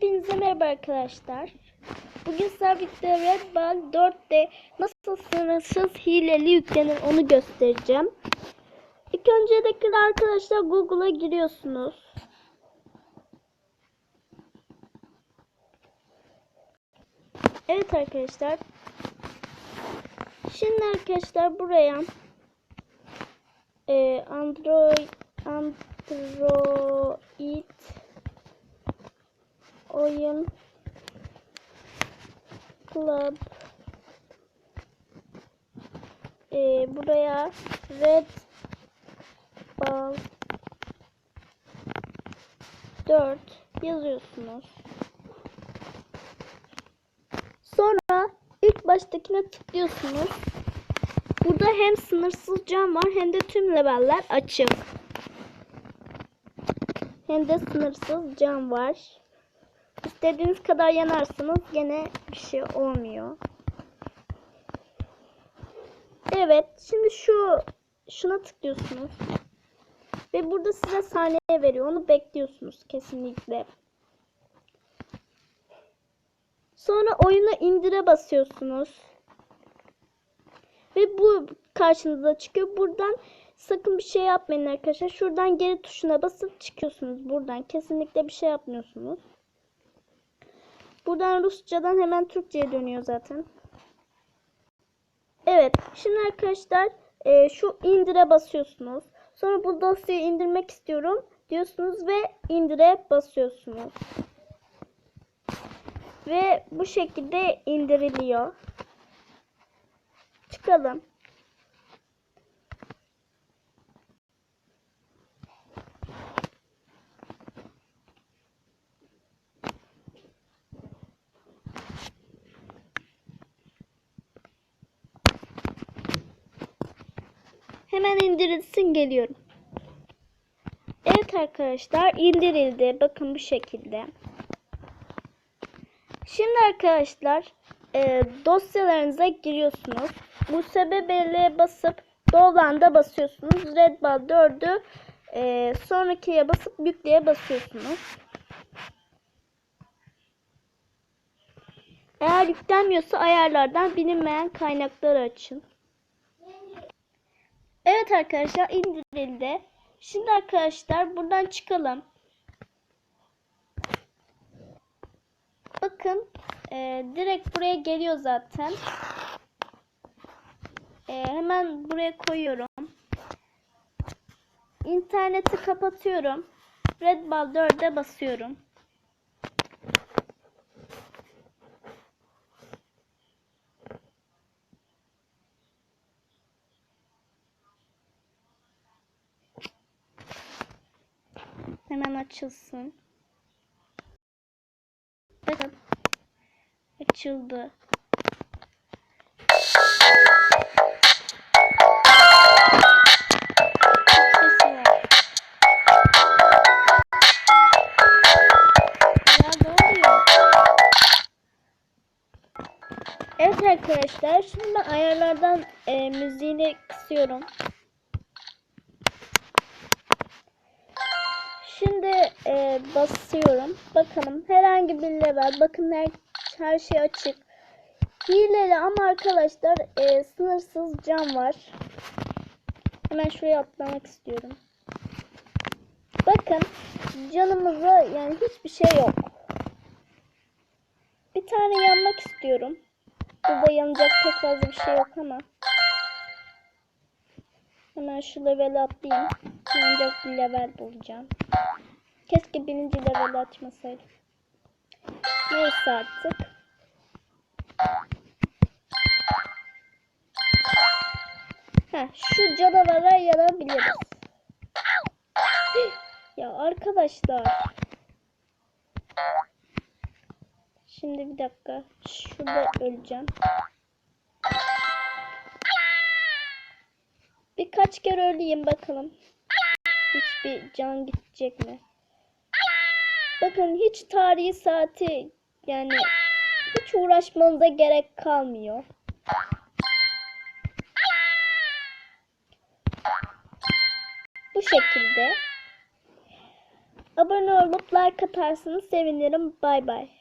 Hepinize merhaba arkadaşlar. Bugün sizlerle Red Ball 4'te nasıl sınırsız hileli yüklenir onu göstereceğim. İlk öncelikle arkadaşlar Google'a giriyorsunuz. Evet arkadaşlar. Şimdi arkadaşlar buraya e, Android Android oyun club e, buraya red ball 4 yazıyorsunuz. Sonra ilk baştakine tıklıyorsunuz. Burada hem sınırsız cam var hem de tüm leveller açık. Hem de sınırsız cam var. İstediğiniz kadar yanarsınız gene bir şey olmuyor. Evet şimdi şu şuna tıklıyorsunuz. Ve burada size saniye veriyor. Onu bekliyorsunuz kesinlikle. Sonra oyunu indire basıyorsunuz. Ve bu karşınıza çıkıyor. Buradan sakın bir şey yapmayın arkadaşlar. Şuradan geri tuşuna basıp çıkıyorsunuz. Buradan kesinlikle bir şey yapmıyorsunuz. Buradan Rusçadan hemen Türkçe'ye dönüyor zaten. Evet. Şimdi arkadaşlar e, şu indire basıyorsunuz. Sonra bu dosyayı indirmek istiyorum diyorsunuz ve indire basıyorsunuz. Ve bu şekilde indiriliyor. Çıkalım. Hemen indirilsin geliyorum. Evet arkadaşlar indirildi. Bakın bu şekilde. Şimdi arkadaşlar e, dosyalarınıza giriyorsunuz. Bu sebebele basıp dolanda basıyorsunuz. Red Ball 4'ü e, sonrakiye basıp yükleye basıyorsunuz. Eğer yüklenmiyorsa ayarlardan bilinmeyen kaynakları açın. Evet arkadaşlar indirildi. Şimdi arkadaşlar buradan çıkalım. Bakın e, direkt buraya geliyor zaten. E, hemen buraya koyuyorum. İnterneti kapatıyorum. Red Ball 4'e basıyorum. Hemen açılsın. Bakın. Açıldı. Evet arkadaşlar şimdi ayarlardan e, müziğini kısıyorum. Şimdi e, basıyorum. Bakalım herhangi bir level. Bakın her, her şey açık. Hileli ama arkadaşlar e, sınırsız cam var. Hemen şuraya atlamak istiyorum. Bakın canımıza yani hiçbir şey yok. Bir tane yanmak istiyorum. Burada yanacak pek fazla bir şey yok ama. Hemen şu level atlayayım. Yanacak bir level bulacağım. Keşke birinci level açmasaydım. Neyse artık. Heh, şu canavara yanabiliriz. Ya arkadaşlar. Şimdi bir dakika. Şurada öleceğim. Birkaç kere öleyim bakalım. Hiçbir can gidecek mi? Bakın hiç tarihi saati yani hiç uğraşmanıza gerek kalmıyor. Bu şekilde. abone olup like atarsanız sevinirim. Bay bay.